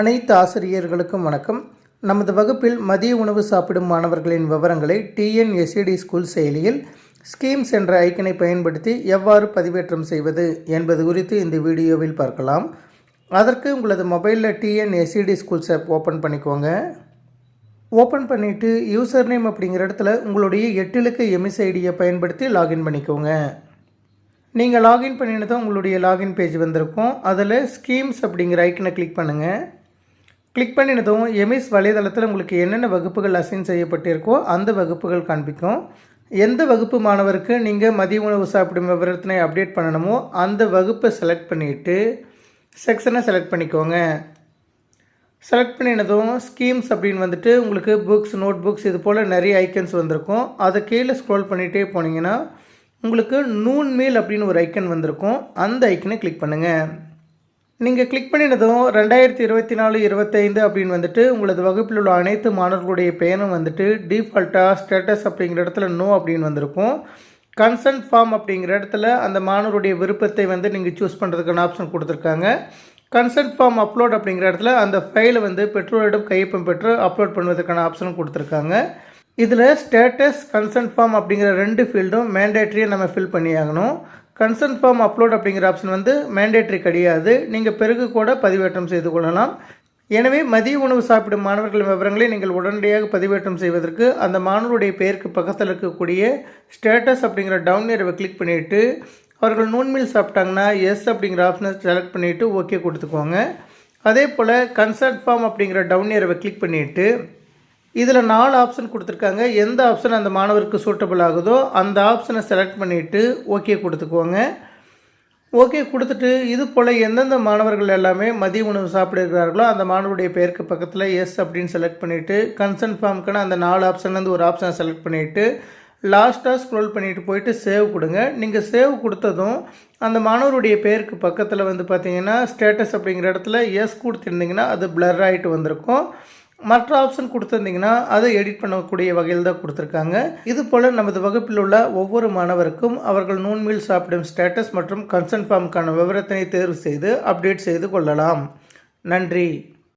அனைத்து ஆசிரியர்களுக்கும் வணக்கம். நமது வகுப்பில் மதிய உணவு சாப்பிடும் மாணவர்களின் விவரங்களை டிஎன்எஸ்சிடி ஸ்கூல் செயலியில் ஸ்கீம்ஸ் என்ற ஐக்கனை பயன்படுத்தி எவ்வாறு பதிவேற்றம் செய்வது என்பது குறித்து இந்த வீடியோவில் பார்க்கலாம். அதற்கு உங்களது மொபைலில் டிஎன்எஸ்சிடி ஸ்கூல்ஸ் ஆப் ஓப்பன் பண்ணிக்கோங்க. ஓப்பன் பண்ணிவிட்டு யூசர் நேம் அப்படிங்கிற இடத்துல உங்களுடைய எட்டு இலக்க பயன்படுத்தி லாகின் பண்ணிக்கோங்க. நீங்கள் லாகின் பண்ணினதும் உங்களுடைய லாகின் பேஜ் வந்திருக்கும். அதில் ஸ்கீம்ஸ் அப்படிங்கிற ஐக்கனை கிளிக் பண்ணுங்கள் கிளிக் பண்ணினதும் எமிஸ் வலைதளத்தில் உங்களுக்கு என்னென்ன வகுப்புகள் அசைன் செய்யப்பட்டிருக்கோ அந்த வகுப்புகள் காண்பிக்கும். எந்த வகுப்பு மாணவருக்கு நீங்கள் மதிய உணவு சாப்பிடும் விவரத்தினை அப்டேட் பண்ணணுமோ அந்த வகுப்பை செலக்ட் பண்ணிவிட்டு செக்ஷனை செலக்ட் பண்ணிக்கோங்க. செலக்ட் பண்ணினதும் ஸ்கீம்ஸ் அப்படின்னு வந்துட்டு உங்களுக்கு புக்ஸ் நோட் புக்ஸ் இது போல் நிறைய ஐக்கன்ஸ் வந்திருக்கும். அதை கீழே ஸ்க்ரோல் பண்ணிகிட்டே போனீங்கன்னா உங்களுக்கு நூன் மீல் அப்படின்னு ஒரு ஐக்கன் வந்திருக்கும். அந்த ஐக்கனை கிளிக் பண்ணுங்கள் நீங்கள் கிளிக் பண்ணினதும் ரெண்டாயிரத்தி இருபத்தி நாலு இருபத்தைந்து அப்படின்னு வந்துட்டு உங்களது வகுப்பில் உள்ள அனைத்து மாணவர்களுடைய பெயரும் வந்துட்டு டிஃபால்ட்டாக ஸ்டேட்டஸ் அப்படிங்கிற இடத்துல நோ அப்படின்னு வந்திருக்கும். கன்சன்ட் ஃபார்ம் அப்படிங்கிற இடத்துல அந்த மாணவருடைய விருப்பத்தை வந்து நீங்கள் சூஸ் பண்ணுறதுக்கான ஆப்ஷன் கொடுத்துருக்காங்க. கன்சன்ட் ஃபார்ம் அப்லோட் அப்படிங்கிற இடத்துல அந்த ஃபைலை வந்து பெற்றோரிடம் கையொப்பம் பெற்று அப்லோட் பண்ணுவதற்கான ஆப்ஷனும் கொடுத்துருக்காங்க. இதில் ஸ்டேட்டஸ் கன்சன்ட் ஃபார்ம் அப்படிங்கிற ரெண்டு ஃபீல்டும் மேண்டேட்ரியாக நம்ம ஃபில் பண்ணியாகணும். கன்சன்ட் ஃபார்ம் அப்லோட் அப்படிங்கிற ஆப்ஷன் வந்து மேண்டேட்ரி கிடையாது. நீங்கள் பிறகு கூட பதிவேற்றம் செய்து கொள்ளலாம். எனவே மதிய உணவு சாப்பிடும் மாணவர்களின் விவரங்களை நீங்கள் உடனடியாக பதிவேற்றம் செய்வதற்கு அந்த மாணவருடைய பெயருக்கு பக்கத்தில் இருக்கக்கூடிய ஸ்டேட்டஸ் அப்படிங்கிற டவுன் நேரவை கிளிக் பண்ணிவிட்டு அவர்கள் நூன்மீல் சாப்பிட்டாங்கன்னா எஸ் அப்படிங்கிற ஆப்ஷனை செலக்ட் பண்ணிவிட்டு ஓகே கொடுத்துக்கோங்க. அதே போல் கன்சர்ட் ஃபார்ம் அப்படிங்கிற டவுன் நேரவை கிளிக் பண்ணிவிட்டு இதில் நாலு ஆப்ஷன் கொடுத்துருக்காங்க. எந்த ஆப்ஷன் அந்த மாணவருக்கு சூட்டபிள் ஆகுதோ அந்த ஆப்ஷனை செலக்ட் பண்ணிவிட்டு ஓகே கொடுத்துக்குவோங்க ஓகே கொடுத்துட்டு இது போல் எந்தெந்த மாணவர்கள் எல்லாமே மதிய உணவு சாப்பிடுகிறார்களோ அந்த மாணவருடைய பெயருக்கு பக்கத்தில் எஸ் அப்படின்னு செலக்ட் பண்ணிவிட்டு கன்சர்ன் ஃபார்முக்கான அந்த நாலு ஆப்ஷன்லேருந்து ஒரு ஆப்ஷனை செலக்ட் பண்ணிவிட்டு லாஸ்ட்டாக ஸ்க்ரோல் பண்ணிவிட்டு போயிட்டு சேவ் கொடுங்க. நீங்கள் சேவ் கொடுத்ததும் அந்த மாணவருடைய பேருக்கு பக்கத்தில் வந்து பார்த்தீங்கன்னா ஸ்டேட்டஸ் அப்படிங்கிற இடத்துல எஸ் கொடுத்துருந்தீங்கன்னா அது பிளர் ஆகிட்டு வந்திருக்கும். மற்ற ஆப்ஷன் கொடுத்துருந்தீங்கன்னா அதை எடிட் பண்ணக்கூடிய வகையில் தான் கொடுத்துருக்காங்க. இது போல் நமது வகுப்பில் உள்ள ஒவ்வொரு மாணவருக்கும் அவர்கள் நூன்மீல் சாப்பிடும் ஸ்டேட்டஸ் மற்றும் கன்சர்ன் ஃபார்முக்கான விவரத்தினை தேர்வு செய்து அப்டேட் செய்து கொள்ளலாம். நன்றி.